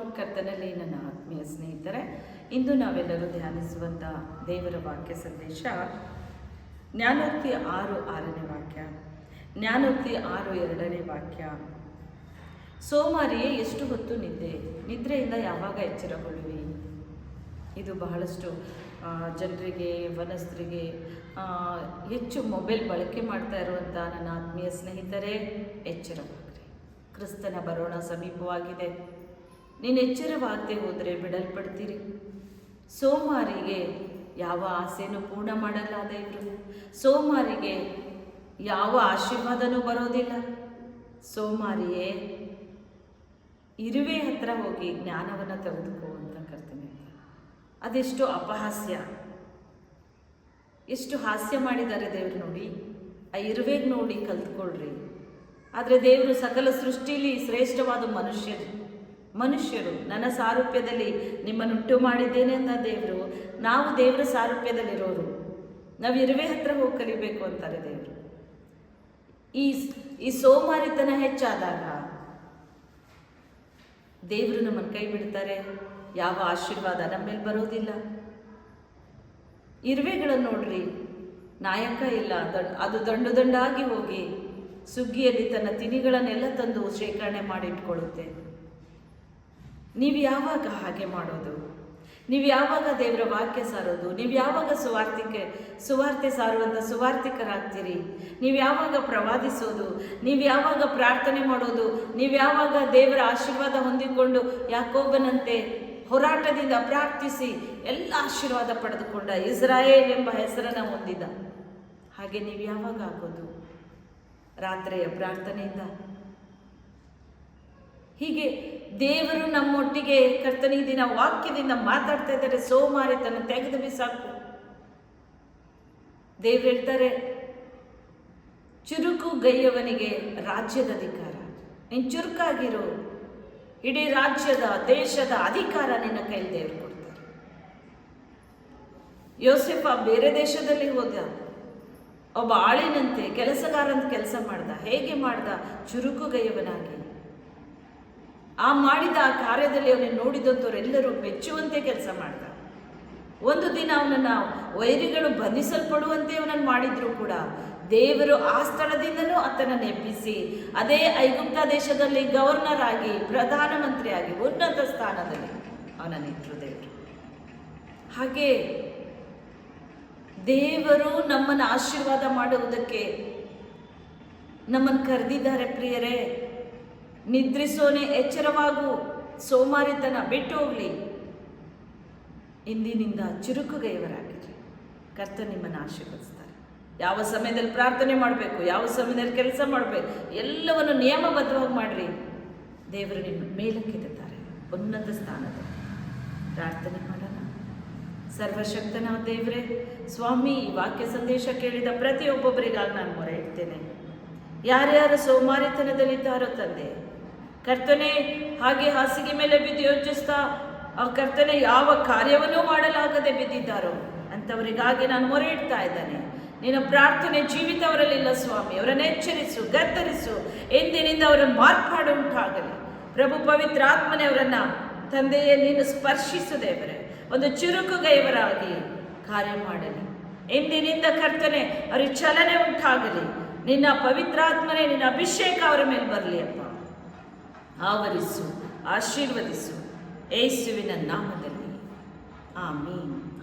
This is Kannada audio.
ಕರ್ತನಲ್ಲಿ ನನ್ನ ಆತ್ಮೀಯ ಸ್ನೇಹಿತರೆ, ಇಂದು ನಾವೆಲ್ಲರೂ ಧ್ಯಾನಿಸುವಂಥ ದೇವರ ವಾಕ್ಯ ಸಂದೇಶ ಜ್ಞಾನೋಕ್ತಿ ಆರು ಆರನೇ ವಾಕ್ಯ. ಜ್ಞಾನೋಕ್ತಿ ಆರು ಎರಡನೇ ವಾಕ್ಯ. ಸೋಮಾರಿಯೇ, ಎಷ್ಟು ಹೊತ್ತು ನಿದ್ದೆ? ನಿದ್ರೆಯಿಂದ ಯಾವಾಗ ಎಚ್ಚರಗೊಳ್ಳುವಿ? ಇದು ಬಹಳಷ್ಟು ಜನರಿಗೆ, ವನಸ್ಥರಿಗೆ ಹೆಚ್ಚು ಮೊಬೈಲ್ ಬಳಕೆ ಮಾಡ್ತಾ ಇರುವಂಥ ನನ್ನ ಆತ್ಮೀಯ ಸ್ನೇಹಿತರೇ, ಎಚ್ಚರವಾಗ್ರಿ. ಕ್ರಿಸ್ತನ ಬರೋಣ ಸಮೀಪವಾಗಿದೆ. ನೀನು ಎಚ್ಚರವಾಗದೆ ಹೋದರೆ ಬಿಡಲ್ಪಡ್ತೀರಿ. ಸೋಮಾರಿಗೆ ಯಾವ ಆಸೆಯನ್ನು ಪೂರ್ಣ ಮಾಡಲ್ಲ ದೇವರು ಸೋಮಾರಿಗೆ ಯಾವ ಆಶೀರ್ವಾದನೂ ಬರೋದಿಲ್ಲ. ಸೋಮಾರಿಯೇ, ಇರುವೆ ಹತ್ರ ಹೋಗಿ ಜ್ಞಾನವನ್ನು ತೆಗೆದುಕೋ ಅಂತ ಕರ್ತೀನಿ. ಅದೆಷ್ಟು ಅಪಹಾಸ್ಯ. ಎಷ್ಟು ಹಾಸ್ಯ ಮಾಡಿದ್ದಾರೆ ದೇವ್ರು ನೋಡಿ. ಆ ಇರುವೆಗೆ ನೋಡಿ ಕಲ್ತ್ಕೊಳ್ರಿ. ಆದರೆ ದೇವರು ಸಕಲ ಸೃಷ್ಟಿಲಿ ಶ್ರೇಷ್ಠವಾದ ಮನುಷ್ಯರು. ಮನುಷ್ಯರು, ನನ್ನ ಸಾರೂಪ್ಯದಲ್ಲಿ ನಿಮ್ಮನ್ನುಂಟು ಮಾಡಿದ್ದೇನೆ ಅಂತ ದೇವರು, ನಾವು ದೇವರ ಸಾರೂಪ್ಯದಲ್ಲಿರೋರು. ನಾವು ಇರುವೆ ಹತ್ರ ಹೋಗಿ ಕಲಿಬೇಕು ಅಂತಾರೆ ದೇವರು. ಈ ಈ ಸೋಮಾರಿತನ ಹೆಚ್ಚಾದಾಗ ದೇವರು ನಮ್ಮನ್ನು ಕೈ ಬಿಡ್ತಾರೆ, ಯಾವ ಆಶೀರ್ವಾದ ನಮ್ಮ ಮೇಲೆ ಬರೋದಿಲ್ಲ. ಇರುವೆಗಳನ್ನು ನೋಡ್ರಿ, ನಾಯಕ ಇಲ್ಲ ಅದು ದಂಡು ದಂಡಾಗಿ ಹೋಗಿ ಸುಗ್ಗಿಯಲ್ಲಿ ತನ್ನ ತಿನಿಗಳನ್ನೆಲ್ಲ ತಂದು ಶೇಖರಣೆ ಮಾಡಿ ಇಟ್ಕೊಳ್ಳುತ್ತೆ ನೀವು ಯಾವಾಗ ಹಾಗೆ ಮಾಡೋದು? ನೀವು ಯಾವಾಗ ದೇವರ ವಾಕ್ಯ ಸಾರೋದು? ನೀವು ಯಾವಾಗ ಸುವಾರ್ತಿಕೆ ಸುವಾರ್ತೆ ಸಾರುವಂಥ ಸುವಾರ್ತಿಕರಾಗ್ತೀರಿ ನೀವು ಯಾವಾಗ ಪ್ರವಾದಿಸೋದು? ನೀವು ಯಾವಾಗ ಪ್ರಾರ್ಥನೆ ಮಾಡೋದು? ನೀವು ಯಾವಾಗ ದೇವರ ಆಶೀರ್ವಾದ ಹೊಂದಿಕೊಂಡು ಯಾಕೋಬನಂತೆ ಹೋರಾಟದಿಂದ ಪ್ರಾರ್ಥಿಸಿ ಎಲ್ಲ ಆಶೀರ್ವಾದ ಪಡೆದುಕೊಂಡ ಇಸ್ರಾಯೇಲ್ ಎಂಬ ಹೆಸರನ್ನು ಹೊಂದಿದ. ಹಾಗೆ ನೀವು ಯಾವಾಗ ಆಗೋದು? ರಾತ್ರಿಯ ಪ್ರಾರ್ಥನೆಯಿಂದ? ಹೀಗೆ ದೇವರು ನಮ್ಮೊಟ್ಟಿಗೆ ಕರ್ತನ, ಈ ದಿನ ವಾಕ್ಯದಿಂದ ಮಾತಾಡ್ತಾ ಇದ್ದಾರೆ. ಸೋಮಾರಿತನ ತೆಗೆದು ಬಿಸಾಕು. ದೇವ್ರು ಹೇಳ್ತಾರೆ, ಚುರುಕು ಗೈಯವನಿಗೆ ರಾಜ್ಯದ ಅಧಿಕಾರ. ನೀನು ಚುರುಕಾಗಿರು. ಇಡೀ ರಾಜ್ಯದ, ದೇಶದ ಅಧಿಕಾರ ನಿನ್ನ ಕೈಲಿ ದೇವರು ಕೊಡ್ತಾರೆ. ಯೋಸೆಫ ಬೇರೆ ದೇಶದಲ್ಲಿ ಹೋದ. ಒಬ್ಬ ಆಳಿನಂತೆ ಕೆಲಸಗಾರಂತ ಕೆಲಸ ಮಾಡ್ದ. ಹೇಗೆ ಮಾಡ್ದ? ಚುರುಕುಗೈಯವನಾಗಿ ಆ ಮಾಡಿದ ಆ ಕಾರ್ಯದಲ್ಲಿ ಅವನನ್ನು ನೋಡಿದಂಥವರೆಲ್ಲರೂ ಮೆಚ್ಚುವಂತೆ ಕೆಲಸ ಮಾಡ್ದ ಒಂದು ದಿನ ಅವನನ್ನು ವೈರಿಗಳು ಬಂಧಿಸಲ್ಪಡುವಂತೆ ಅವನನ್ನು ಮಾಡಿದ್ರು ಕೂಡ ದೇವರು ಆ ಸ್ಥಳದಿಂದಲೂ ಆತನನ್ನು ಎಬ್ಬಿಸಿ, ಅದೇ ಐಗುಪ್ತ ದೇಶದಲ್ಲಿ ಗವರ್ನರ್ ಆಗಿ ಪ್ರಧಾನಮಂತ್ರಿಯಾಗಿ ಉನ್ನತ ಸ್ಥಾನದಲ್ಲಿ ಅವನನ್ನು ಇಟ್ಟರು ದೇವರು ಹಾಗೆ ದೇವರು ನಮ್ಮನ್ನು ಆಶೀರ್ವಾದ ಮಾಡುವುದಕ್ಕೆ ನಮ್ಮನ್ನು ಕರೆದಿದ್ದಾರೆ ಪ್ರಿಯರೇ. ನಿದ್ರಿಸೋನೆ, ಎಚ್ಚರವಾಗು, ಸೋಮಾರಿತನ ಬಿಟ್ಟು ಹೋಗ್ಲಿ. ಇಂದಿನಿಂದ ಚುರುಕುಗೈವರಾಗಿರಿ ಕರ್ತ ನಿಮ್ಮನ್ನು ಆಶೀರ್ವದಿಸ್ತಾರೆ. ಯಾವ ಸಮಯದಲ್ಲಿ ಪ್ರಾರ್ಥನೆ ಮಾಡಬೇಕು, ಯಾವ ಸಮಯದಲ್ಲಿ ಕೆಲಸ ಮಾಡಬೇಕು, ಎಲ್ಲವನ್ನು ನಿಯಮಬದ್ಧವಾಗಿ ಮಾಡಿರಿ. ದೇವರು ನಿಮ್ಮ ಮೇಲಕ್ಕೆತ್ತಾರೆ ಉನ್ನತ ಸ್ಥಾನದಲ್ಲಿ. ಪ್ರಾರ್ಥನೆ ಮಾಡೋಣ. ಸರ್ವಶಕ್ತನ ದೇವರೇ, ಸ್ವಾಮಿ, ಈ ವಾಕ್ಯ ಸಂದೇಶ ಕೇಳಿದ ಪ್ರತಿಯೊಬ್ಬೊಬ್ಬರಿಗಾಗಿ ನಾನು ಮೊರೆ ಇಡ್ತೇನೆ. ಯಾರ್ಯಾರು ಸೋಮಾರಿತನದಲ್ಲಿದ್ದಾರೋ ತಂದೆ ಕರ್ತನೆ, ಹಾಗೆ ಹಾಸಿಗೆ ಮೇಲೆ ಬಿದ್ದು ಯೋಚಿಸ್ತಾ ಆ ಕರ್ತನೆ, ಯಾವ ಕಾರ್ಯವನ್ನೂ ಮಾಡಲಾಗದೆ ಬಿದ್ದಿದ್ದಾರೋ, ಅಂಥವರಿಗಾಗಿ ನಾನು ಮೊರೆ ಇಡ್ತಾ ಇದ್ದಾನೆ. ನಿನ್ನ ಪ್ರಾರ್ಥನೆ ಜೀವಿತವರಲ್ಲಿಲ್ಲ, ಸ್ವಾಮಿ. ಅವರನ್ನು ಎಚ್ಚರಿಸು, ಗದ್ದರಿಸು. ಎಂದಿನಿಂದ ಅವರ ಮಾರ್ಪಾಡು ಉಂಟಾಗಲಿ. ಪ್ರಭು ಪವಿತ್ರ ಆತ್ಮನೆ ಅವರನ್ನ, ತಂದೆಯೇ, ನೀನು ಸ್ಪರ್ಶಿಸು ದೇವರೇ. ಒಂದು ಚುರುಕುಗೈವರಾಗಿ ಕಾರ್ಯ ಮಾಡಲಿ. ಎಂದಿನಿಂದ ಕರ್ತನೆ, ಅವರಿಗೆ ಚಲನೆ ಉಂಟಾಗಲಿ. ನಿನ್ನ ಪವಿತ್ರಾತ್ಮನೇ ನಿನ್ನ ಅಭಿಷೇಕ ಅವರ ಮೇಲೆ ಬರಲಿ ಅಪ್ಪ. ಆವರಿಸು ಆಶೀರ್ವದಿಸು ಏಸುವಿನ ನಾಮದಲ್ಲಿ. ಆಮೀನ್.